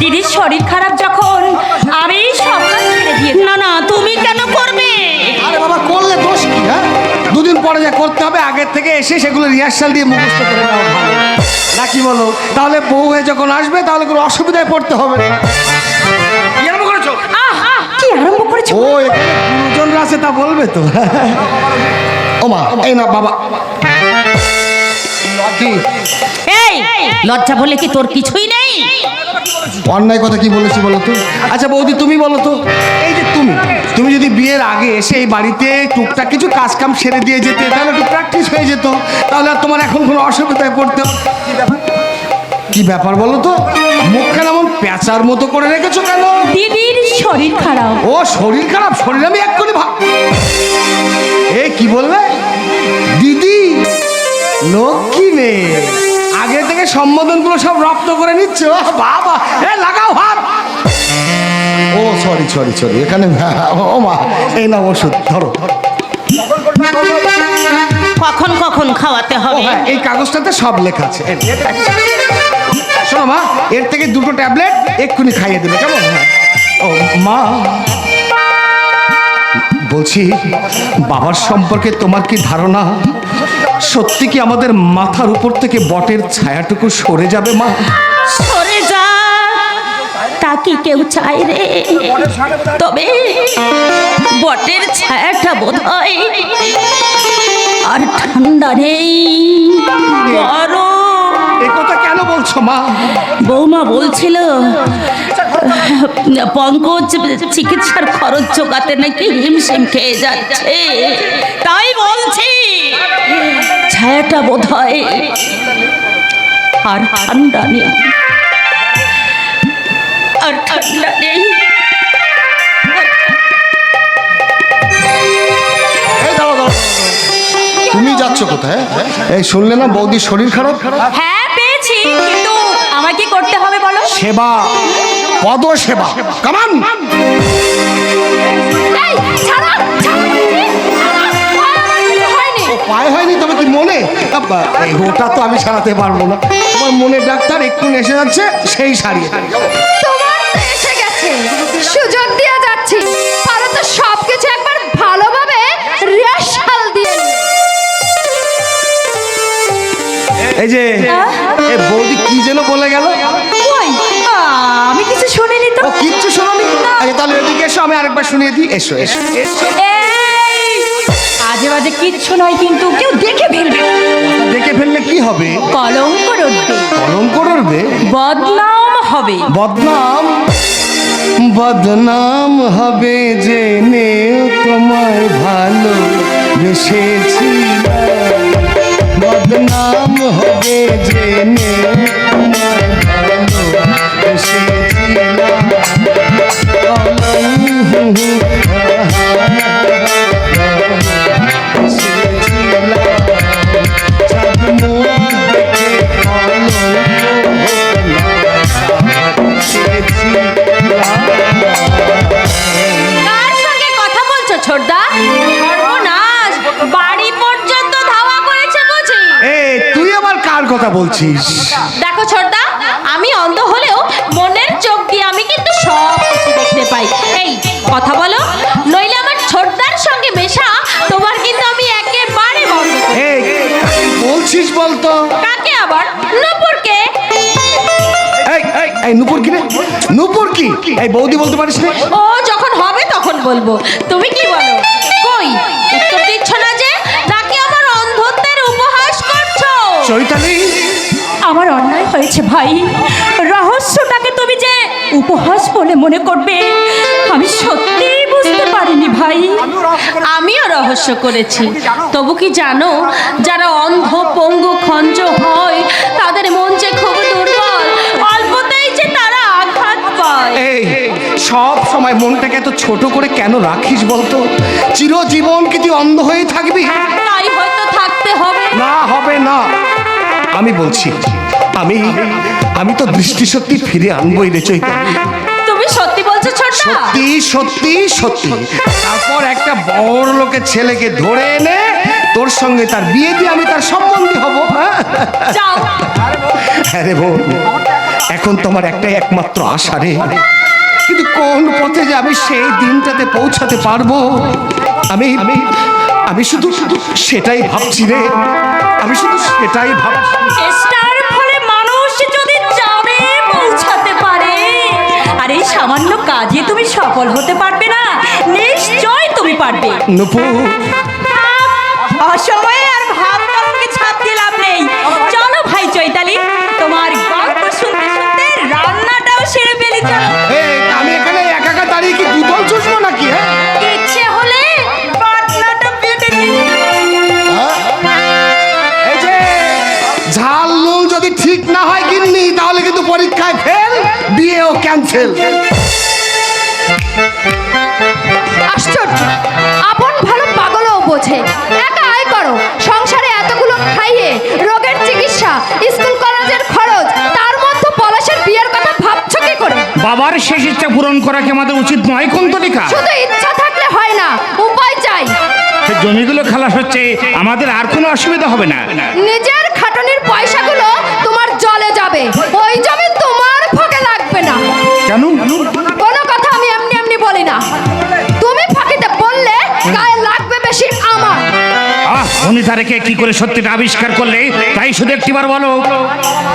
দিদির শরীর খারাপ যখন আমি সব কাজ ছেড়ে দিয়ে না না তুমি কেন করবে? আরে বাবা করলে দোষ কি হ্যাঁ? দুদিন পরে যা করতে হবে আগের থেকে এসে সেগুলো রিহার্সাল দিয়ে মুখস্থ করে নেওয়া ভালো। নাকি বলো? তাহলে বউ হয়ে যখন আসবে তাহলে কোনো অসুবিধায় পড়তে হবে না। কি আরম্ভ করেছ? কি আরম্ভ ও এখানে গুরুজনরা আছে তা বলবে তো। ও মা এই না বাবা। এই লজ্জা বলে কি তোর কিছুই নেই? অন্যায় কথা কি বলেছি বলো তো? আচ্ছা বৌদি তুমি বলো তো। এই যে তুমি তুমি যদি বিয়ের আগে এসে এই বাড়িতে টুকটাক কিছু কাজ কাম সেরে দিয়ে যেতে তাহলে একটু প্র্যাকটিস হয়ে যেত। তাহলে আর তোমার এখন কোনো অসুবিধায় পড়তে। কি ব্যাপার? বলো তো? মুখখান এমন পেঁচার মতো করে রেখেছো কেন? দিদির শরীর খারাপ। ও শরীর খারাপ? শরীর আমি এক করে ভাব এ কি বললে? দিদি লক্ষ্মী মেয়ে। আগে থেকে সম্বোধন সম্বোধনগুলো সব রপ্ত করে নিচ্ছ? বাবা এ লাগাও হাত। ও সরি সরি সরি এখানে ও মা এই না ওষুধ ধরো। কখন কখন খাওয়াতে ও হবে? হ্যাঁ এই কাগজটাতে সব লেখা আছে। শোনো মা এর থেকে দুটো ট্যাবলেট এক্ষুনি খাইয়ে দেবে কেমন? হ্যাঁ। ও মা বলছি বাবার সম্পর্কে তোমার কি ধারণা? সত্যি কি আমাদের মাথার উপর থেকে বটের ছায়াটুকু সরে যাবে, মা? সরে যা, তা কি কেউ চায় রে? তবে বটের ছায়াটা বোধ হয় আর ঠান্ডা নেই। বলছো মা বৌমা বলছিল পঙ্কজ চিকিৎসার খরচ জোগাতে নাকি হিমশিম খেয়ে যাচ্ছে। তাই বলছি ছায়াটা বোধ হয় আর ঠান্ডা নেই। আর ঠান্ডা নেই। তুমি যাচ্ছ কোথায়? এই শুনলে না বৌদির শরীর খারাপ? হ্যাঁ পেয়েছি কিন্তু আমার কি করতে হবে বলো? সেবা পদ সেবা কামান। পায়ে হয়নি তবে কি মনে? ওটা তো আমি সারাতে পারব না। তোমার মনে ডাক্তার এক্ষুনি এসে যাচ্ছে সেই সারিয়ে তোমার এসে গেছে। সুযোগ দিয়ে এই যে এ বৌদি কি যেন বলে গেল? কই? আমি কিছু শুনিনি তো। ও কিচ্ছু শোনি আচ্ছা তাহলে এদিকে এসো আমি আরেকবার শুনিয়ে দিই। এসো এসো এসো। এই, আজে বাজে কিচ্ছু নয় কিন্তু কেউ দেখে ফেলবে। দেখে ফেললে কি হবে? কলঙ্ক রটবে। কলম করবে বদনাম হবে। বদনাম? বদনাম হবে জেনে তোমায় ভালো বেসেছি বদনাম হবে জেনে ভালো কার বলছিস? দেখো ছোটদা আমি অন্ধ হলেও মনের চোখ দিয়ে আমি কিন্তু সব কিছু দেখতে পাই। এই কথা বলো। নইলে আমার ছোটদার সঙ্গে মেশা তোমার কিন্তু আমি একেবারে বন্ধ। এই বলছিস বলতো? কাকে আবার? নপুরকে। এই এই এই নুপুর কি রে? নুপুর কি? এই বৌদি বলতে পারিস না? ও যখন হবে তখন বলব। তুমি কি বলো? কই? উত্তর দিচ্ছ না যে? নাকি চৈতালি। আমার অন্যায় হয়েছে ভাই। রহস্যটাকে তুমি যে উপহাস বলে মনে করবে আমি সত্যিই বুঝতে পারিনি ভাই। আমিও রহস্য করেছি। তবু কি জানো যারা অন্ধ পঙ্গু খঞ্জ হয় তাদের মন যে খুব দুর্বল অল্পতেই যে তারা আঘাত পায়। সব সময় মনটাকে এত ছোট করে কেন রাখিস বলতো? চিরজীবন কি তুই অন্ধ হয়ে থাকবি? তাই হয়তো থাকতে হবে। না হবে না। আমি বলছি আমি আমি তো দৃষ্টিশক্তি ফিরে আনবই রে চৈতালি তুমি সত্যি বলছো ছোট্ট সত্যি সত্যি সত্যি। তারপর একটা বড় লোকের ছেলেকে ধরে এনে তোর সঙ্গে তার বিয়ে দিয়ে আমি তার সম্বন্ধী হব হ্যাঁ? রে আরে বোন এখন তোমার একটাই একমাত্র আশা রে। কিন্তু কোন পথে যে আমি সেই দিনটাতে পৌঁছাতে পারব? আমি আমি আমি শুধু শুধু সেটাই ভাবছি রে। আমি শুধু সেটাই ভাবছি। চেষ্টার ফলে মানুষ যদি যাবে পৌঁছাতে পারে। আর এই সামান্য কাজে তুমি সফল হতে পারবে না। নিশ্চয় তুমি পারবে। নুপুর। অসময়ে আর ভাব তরঙ্গে ছাপ দিয়ে লাভ নেই। চলো ভাই চৈতালি ক্যান্সেল আশ্চর্য। আপন ভালো পাগলও বোঝে। একা আয় করো। সংসারে এতগুলো খাইয়ে রোগের চিকিৎসা স্কুল কলেজের খরচ তার মধ্যে পলাশের বিয়ের কথা ভাবছ কি করে? বাবার শেষ ইচ্ছা পূরণ করা কি আমাদের উচিত নয় কুন্তলিকা? শুধু ইচ্ছা থাকলে হয় না উপায় চাই। সে জমিগুলো খালাস হচ্ছে আমাদের আর কোনো অসুবিধা হবে না। নিজের খাটনির পয়সাগুলো কেন? কোনো কথা আমি এমনি এমনি বলি না। তুমি ফাঁকিতে বললে গায়ে লাগবে বেশি আমার। আহ কি করে সত্যিটা আবিষ্কার করলে? তাই শুধু একটিবার বলো।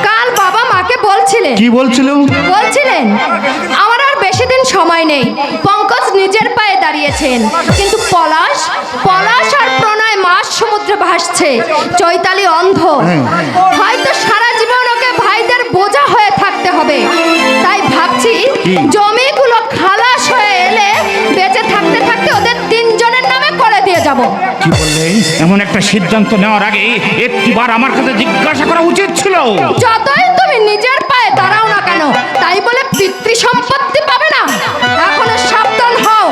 কাল বাবা মাকে বলছিলেন। কি বলছিল? বলছিলেন আমার আর বেশি দিন সময় নেই। পঙ্কজ নিজের পায়ে দাঁড়িয়েছেন। কিন্তু পলাশ পলাশ আর প্রণয় মাস সমুদ্রে ভাসছে। চৈতালি অন্ধ। হয়তো সারা জীবন ওকে ভাইদের বোঝা হয়ে হবে। তাই ভাবছি জমিগুলো খালাস হয়ে এলে বেঁচে থাকতে থাকতে ওদের তিনজনের নামে করে দিয়ে যাব। কি বললে? এমন একটা সিদ্ধান্ত নেওয়ার আগে একটিবার আমার কাছে জিজ্ঞাসা করা উচিত ছিল। যতই তুমি নিজের পায়ে দাঁড়াও না কেন তাই বলে পিতৃ সম্পত্তি পাবে না। এখনও সাবধান হও।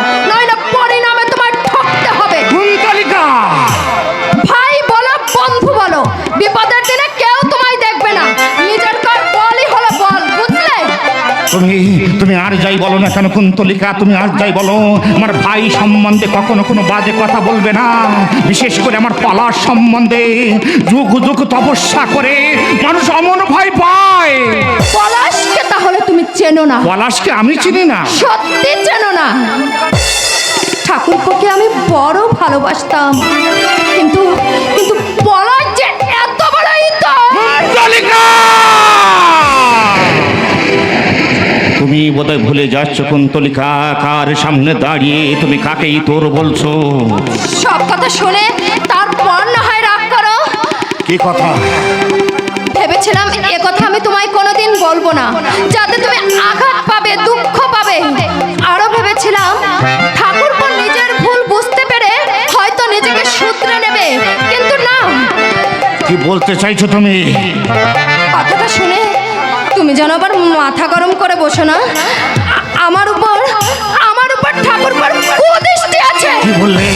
তুমি তুমি আর যাই বলো না কেন কুন্তলিকা তুমি আর যাই বলো আমার ভাই সম্বন্ধে কখনো কোনো বাজে কথা বলবে না। বিশেষ করে আমার পালার সম্বন্ধে যুগ যুগ তপস্যা করে মানুষ অমন ভয় পায়। পলাশকে তাহলে তুমি চেনো না। পলাশকে আমি চিনি না। সত্যি চেনো না। ঠাকুরপোকে আমি বড় ভালোবাসতাম। কিন্তু কিন্তু পলাশ যে এত বড় ইতর! তুমি বোধহয় ভুলে যাচ্ছ কুন্তলিকা। কার সামনে দাঁড়িয়ে তুমি কাকেই তোর বলছো? সব কথা শুনে তারপর না হয় রাগ করো। কি কথা? ভেবেছিলাম এ কথা আমি তোমায় কোনোদিন বলব না। যাতে তুমি আঘাত পাবে দুঃখ পাবে। আরও ভেবেছিলাম ঠাকুরপো নিজের ভুল বুঝতে পেরে হয়তো নিজেকে শুধরে নেবে কিন্তু না। কি বলতে চাইছো তুমি? তুমি যেন আবার মাথা গরম করে বসো না। আমার উপর আমার উপর কুদৃষ্টি আছে। কি বললে?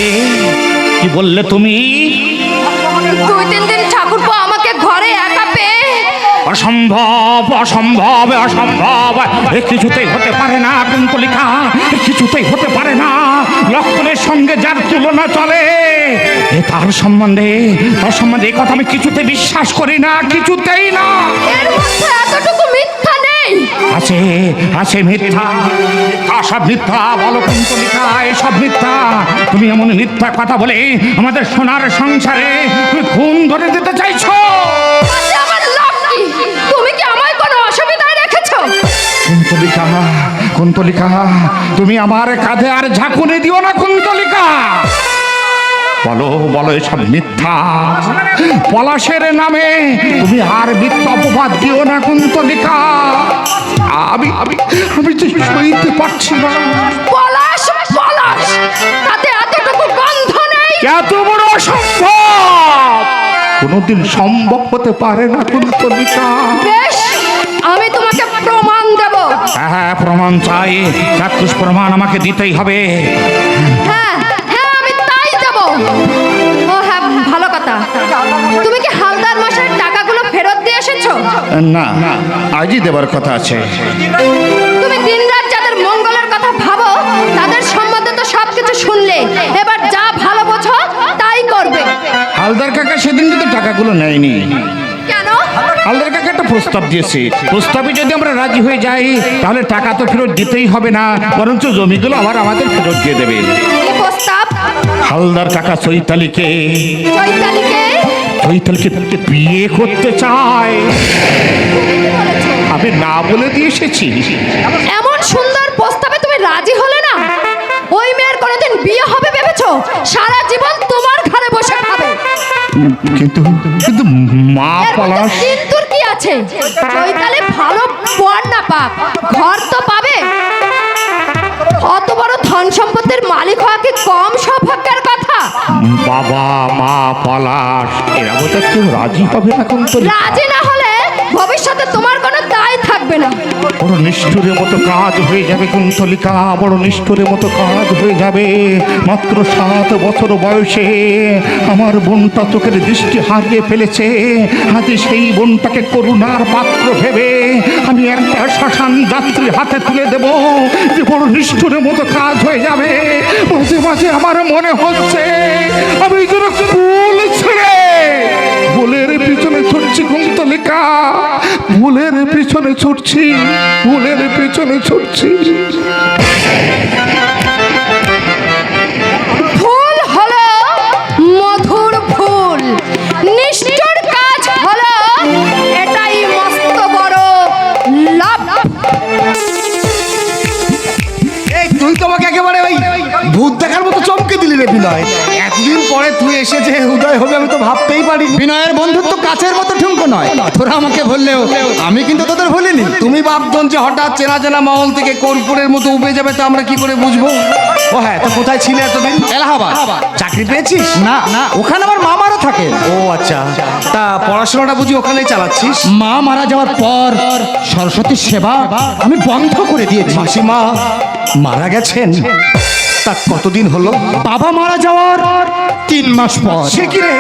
কি বললে তুমি? দুই তিন দিন ঠাকুরপো আমাকে ঘরে একা পেয়ে অসম্ভব অসম্ভব অসম্ভব। এ কিছুতেই হতে পারে না কুন্তলিকা কিছুতেই হতে পারে না। লক্ষণের সঙ্গে যার তুলনা চলে। তার সম্বন্ধে তার সম্বন্ধে এই কথা আমি কিছুতে বিশ্বাস করি না কিছুতেই না। এর মধ্যে এতটুকু মিথ্যা নেই। আছে আছে মিথ্যা সব মিথ্যা বলো কুন্তলিকা এসব মিথ্যা। তুমি এমন মিথ্যা কথা বলে আমাদের সোনার সংসারে তুমি খুন ধরে দিতে চাইছো? তুমি কি আমায় কোনো অসুবিধায় রেখেছো? কুন্তলিকা কুন্তলিকা তুমি আমার কাঁধে আর ঝাঁকুনি দিও না কুন্তলিকা। বলো বলো এসব মিথ্যা। পলাশের নামে তুমি আর মিথ্যা অপবাদ দিও না কুন্তলিকা। আমি আমি আমি তো সইতে পারছি না। পলাশ পলাশ তাতে এতটুকু গন্ধ নেই। এত বড় অসম্ভব? কোনোদিন সম্ভব হতে পারে না কুন্তলিকা। বেশ আমি তোমাকে প্রমাণ দেব। হ্যাঁ প্রমাণ চাই। চাক্ষুষ প্রমাণ আমাকে দিতেই হবে। হ্যাঁ হ্যাঁ ও হ্যাঁ ভালো কথা। তুমি কি হালদার মশাইয়ের টাকাগুলো ফেরত দিয়ে এসেছ? না আজই দেবার কথা আছে। তুমি দিনরাত যাদের মঙ্গলের কথা ভাবো তাদের সম্বন্ধে তো সবকিছু শুনলে। এবার যা ভালো বোঝো তাই করবে। হালদার কাকা সেদিন কিন্তু টাকাগুলো নেয়নি। কেন? হালদার কাকে একটা প্রস্তাব দিয়েছে। প্রস্তাবে যদি আমরা রাজি হয়ে যাই তাহলে টাকা তো ফেরত দিতেই হবে না বরঞ্চ জমিগুলো আবার আমাদের ফেরত দিয়ে দেবে। হালদার কাকা চৈতালিকে চৈতালিকে? বিয়ে করতে চায়। আমি না বলে দিয়ে এসেছি। এমন সুন্দর প্রস্তাবে তুমি রাজি হলে না? ওই মেয়ের কোনোদিন বিয়ে হবে ভেবেছো? সারা জীবন তোমার ঘরে বসে খাবে। কিন্তু কিন্তু মা পলাশ কিন্তুর কি আছে? চৈতালি ভালো বর না পাক। ঘর তো পাবে। অত বড় ধন সম্পদের মালিক হওয়া কি কম সৌভাগ্যের কথা? বাবা মা পলাশ এরা বোধ কেউ রাজি হবে এখন তো রাজি না হলে ভবিষ্যতে তোমার কোনো দায় থাকবে না। বড় নিষ্ঠুরের মতো কাজ হয়ে যাবে কুন্তলিকা, বড় নিষ্ঠুরের মতো কাজ হয়ে যাবে। মাত্র সাত বছর বয়সে আমার বোনটা চোখের দৃষ্টি হারিয়ে ফেলেছে। আজ সেই বোনটাকে করুণার পাত্র ভেবে আমি একটা শ্মশান যাত্রী হাতে তুলে দেব। যে বড় নিষ্ঠুরের মতো কাজ হয়ে যাবে। মাঝে মাঝে আমার মনে হচ্ছে, আমি যেন ফুলের পিছনে ছুটছি কুন্তলিকা ভুলের পিছনে ছুটছি ভুলের পিছনে ছুটছি। দিলি বিনয়। এতদিন পরে তুই এসে যে উদয় হবে আমি তো ভাবতেই পারি বিনয়ের বন্ধুত্ব কাছের মতো ঠুমকো নয়। তোরা আমাকে আমি কিন্তু তোদের ভুলিনি। তুমি ভাবতন যে হঠাৎ চেনা চেনা মহল থেকে কর্পূরের মতো উবে যাবে তো আমরা কি করে বুঝব? ও হ্যাঁ তো কোথায় ছিলে এতদিন? এলাহাবাদ। চাকরি পেয়েছিস? না না। ওখানে আমার মামারও থাকে। ও আচ্ছা। তা পড়াশোনাটা বুঝি ওখানেই চালাচ্ছিস? মা মারা যাওয়ার পর সরস্বতীর সেবা আমি বন্ধ করে দিয়েছি। মাসিমা মারা গেছেন। তা কতদিন হলো? বাবা মারা যাওয়ার তিন মাস পর। সে কি রে?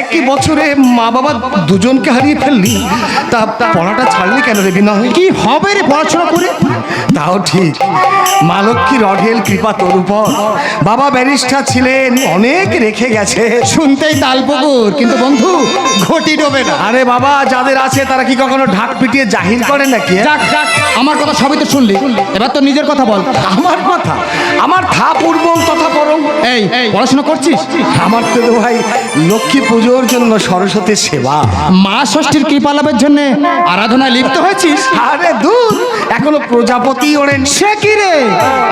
একই বছরে মা বাবা দুজনকে হারিয়ে ফেললি তা পড়াটা ছাড়লি কেন রে বিনয়? কি হবে রে পড়াশোনা করে? তাও ঠিক মা লক্ষ্মী রঢেল কৃপা তোর উপর। বাবা ব্যারিস্টার ছিলেন অনেক রেখে গেছে। শুনতেই তাল পুকুর কিন্তু বন্ধু ঘটি ডোবে না। আরে বাবা যাদের আছে তারা কি কখনো ঢাক পিটিয়ে জাহির করে নাকি? আমার কথা সবই তো শুনলি। এবার তো নিজের কথা বল। আমার কথা? আমার থা পূর্ব তথা পরম এই পড়াশোনা করছিস? আমার তো ভাই লক্ষ্মী পুজোর জন্য সরস্বতীর সেবা। মা ষষ্ঠীর কৃপা লাভের জন্য আরাধনায় লিপ্ত হয়েছিস? আরে দূর এখনও প্রজাপতি ওড়েন। সে কি রে?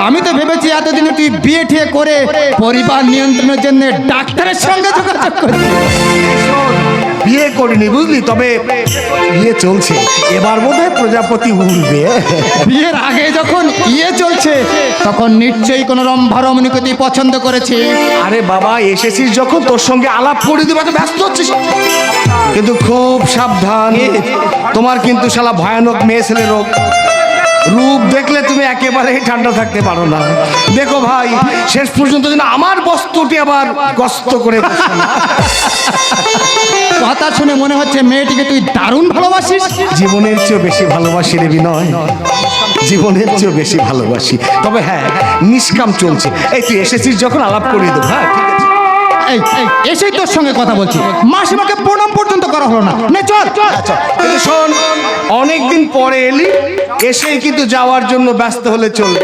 আমি তো ভেবেছি এতদিনে তুই বিয়ে ঠিয়ে করে পরিবার নিয়ন্ত্রণের জন্য ডাক্তারের সঙ্গে যোগাযোগ করছিস বিয়ে করিনি বুঝলি? তবে বিয়ে চলছে। এবার বোধহয় প্রজাপতি উঠবে বিয়ের আগে যখন ইয়ে চলছে তখন নিশ্চয়ই কোনো রম্ভা রমণীকে তুই পছন্দ করেছে। আরে বাবা এসেছিস যখন তোর সঙ্গে আলাপ করে দিবা ব্যস্ত হচ্ছিস। কিন্তু খুব সাবধান তোমার কিন্তু শালা ভয়ানক মেয়ে ছেলে রোগ। রূপ দেখলে তুমি একেবারেই ঠান্ডা থাকতে পারো না। দেখো ভাই শেষ পর্যন্ত যেন আমার বস্তুটি আবার গস্ত করে। কথা শুনে মনে হচ্ছে মেয়েটিকে তুই দারুণ ভালোবাসিস। জীবনের চেয়েও বেশি ভালোবাসি রে বিনয়। জীবনের চেয়েও বেশি ভালোবাসি। তবে হ্যাঁ নিষ্কাম চলছে। এই তুই এসেছিস যখন আলাপ করিয়ে দেবো হ্যাঁ? ঠিক আছে। এই এই এসেই তোর সঙ্গে কথা বলছি। মাসিমাকে প্রণাম পর্যন্ত করা হলো না। নে চল। চল। কিন্তু শোন অনেকদিন পরে এলি এসেই কিন্তু যাওয়ার জন্য ব্যস্ত হলে চলবে।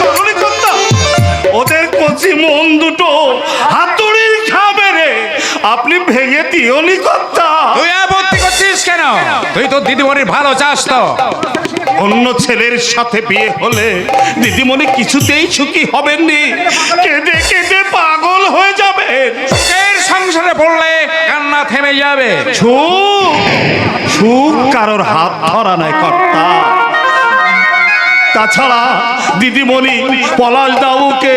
তখনই করতা? ওদের কচি মন দুটো হাতুড়ির খাবে রে। আপনি ভেঙে দিওনি কর্তা। তুই আপত্তি করছিস কেন? তুই তো দিদিমণির ভালো চাস তো। অন্য ছেলের সাথে বিয়ে হলে দিদিমণি কিছুতেই সুখী হবেননি। কেঁদে কেঁদে পাগল হয়ে যাবে সংসারে পড়লে কান্না থেমে যাবে। সুখ? সুখ কারোর হাত ধরা নাই কর্তা। তাছাড়া দিদিমণি পলাশ বাবুকে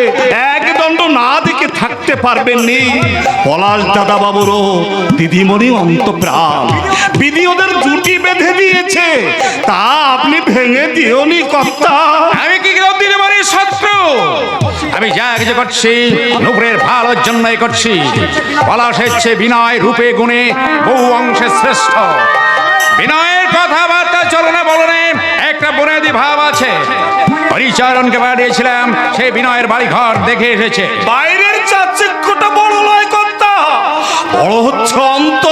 এক দণ্ড না দেখে থাকতে পারবেননি। পলাশ দাদা বাবুরও দিদিমণি অন্তপ্রাণ। বিধি ওদের জুটি বেঁধে দিয়েছে। তা আপনি ভেঙে দিওনি কর্তা। আমি কি দিদিমণির শত্রু? আমি যা কিছু করছি, নুপুরের ভালোর জন্যই করছি। পলাশ হচ্ছে বিনয় রূপে গুণে বহু অংশে শ্রেষ্ঠ। বিনয়ের কথাবার্তা বুনিয়াদি ভাব আছে হরিচরণকে পাঠিয়েছিলাম সে বিনয়ের বাড়ি ঘর দেখে এসেছে। বাইরের চাকচিক্যটা বড় নয় কর্তা বড় হচ্ছে অন্ত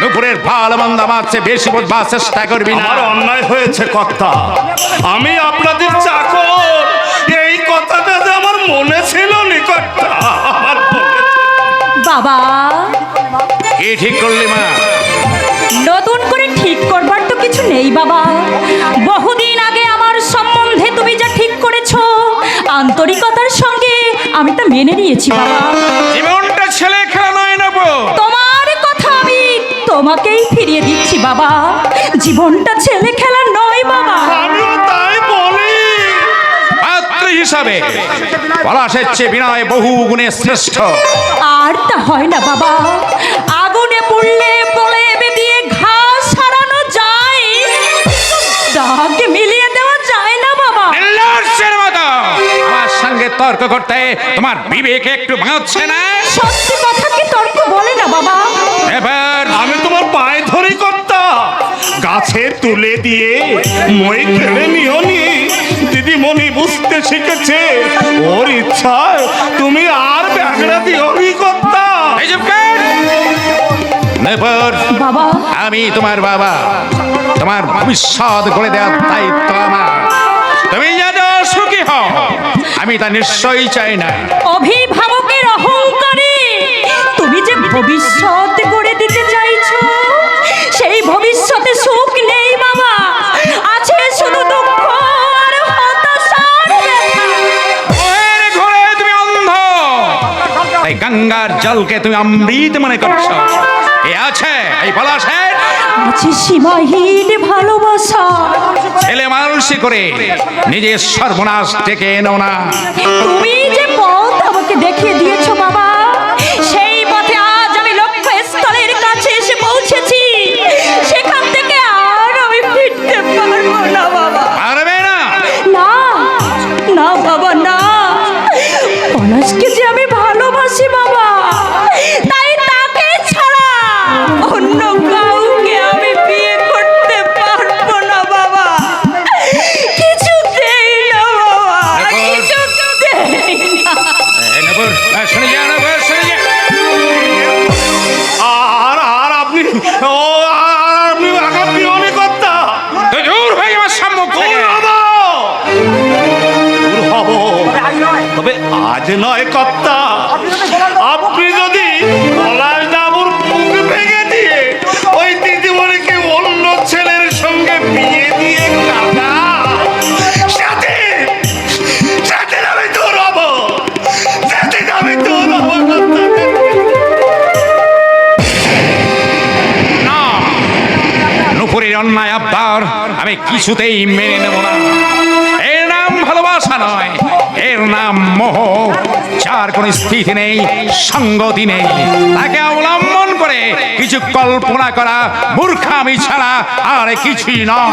দুপুরের ভালো মন্দ বেশি বোঝবার চেষ্টা করবি না। আমার অন্যায় হয়েছে কর্তা আমি আপনাদের চাকর। এই কথাটা যে আমার মনে ছিল নি কর্তা আমার বাবা কি ঠিক করলি মা? নতুন করে ঠিক করবার তো কিছু নেই বাবা। বহুদিন আগে আমার সম্বন্ধে তুমি যা ঠিক করেছ আন্তরিকতার সঙ্গে আমি তা মেনে নিয়েছি বাবা। জীবনটা ছেলে খেলা নয় তোমার কথা আমি তোমাকেই ফিরিয়ে দিচ্ছি বাবা। জীবনটা ছেলে খেলা নয় বাবা। হিসাবে পলাশের চেয়ে বিনয় বহু গুণে শ্রেষ্ঠ। আর তা হয় না বাবা। আগুনে পুড়লে দাগ মিলিয়ে দেওয়া যায় না বাবা। নির্লজ্জের মতো। আমার সঙ্গে তর্ক করতে তোমার বিবেক একটু ভাঙছে না? সত্যি কথা কি তর্ক বলে না বাবা। এবার আমি তোমার পায়ে ধরে কর্তা। গাছে তুলে দিয়ে মই কেড়ে নিও নি। দিদিমণি বুঝতে শিখেছে। ওর ইচ্ছায় তুমি আর ব্যাগড়া দিও নি কর্তা বাবা। আমি তোমার বাবা। তোমার ভবিষ্যৎ গড়ে দেওয়ার দায়িত্ব আমার। তুমি যেন সুখী হও আমি তা নিশ্চয়ই চাই না। অভিভাবকের অহংকারে তুমি যে ভবিষ্যৎ গড়ে দিতে চাইছো সেই ভবিষ্যতে সুখ গঙ্গার জলকে তুমি অমৃত মনে করছ। এ আছে এই পলাশের আছে। সীমাহীন ভালোবাসা। ছেলে মানুষই করে নিজের সর্বনাশ ডেকে এনো না। তুমি যে পথ আমাকে দেখিয়ে দিয়েছ বাবা সেই পথে আজ আমি লক্ষ্য স্থলের কাছে এসে পৌঁছেছি। সেখান থেকে আর আমি ফিরতে পারব না বাবা। পারবে না। না না বাবা না। পলাশকে যে অন্যায় আব্বার আমি কিছুতেই মেনে নেব না। এর নাম ভালোবাসা নয়, এর নাম মোহ। যার কোন স্থিতি নেই, সঙ্গতি নেই, তাকে অবলম্বন করে কিছু কল্পনা করা মূর্খামি ছাড়া আর কিছুই নয়।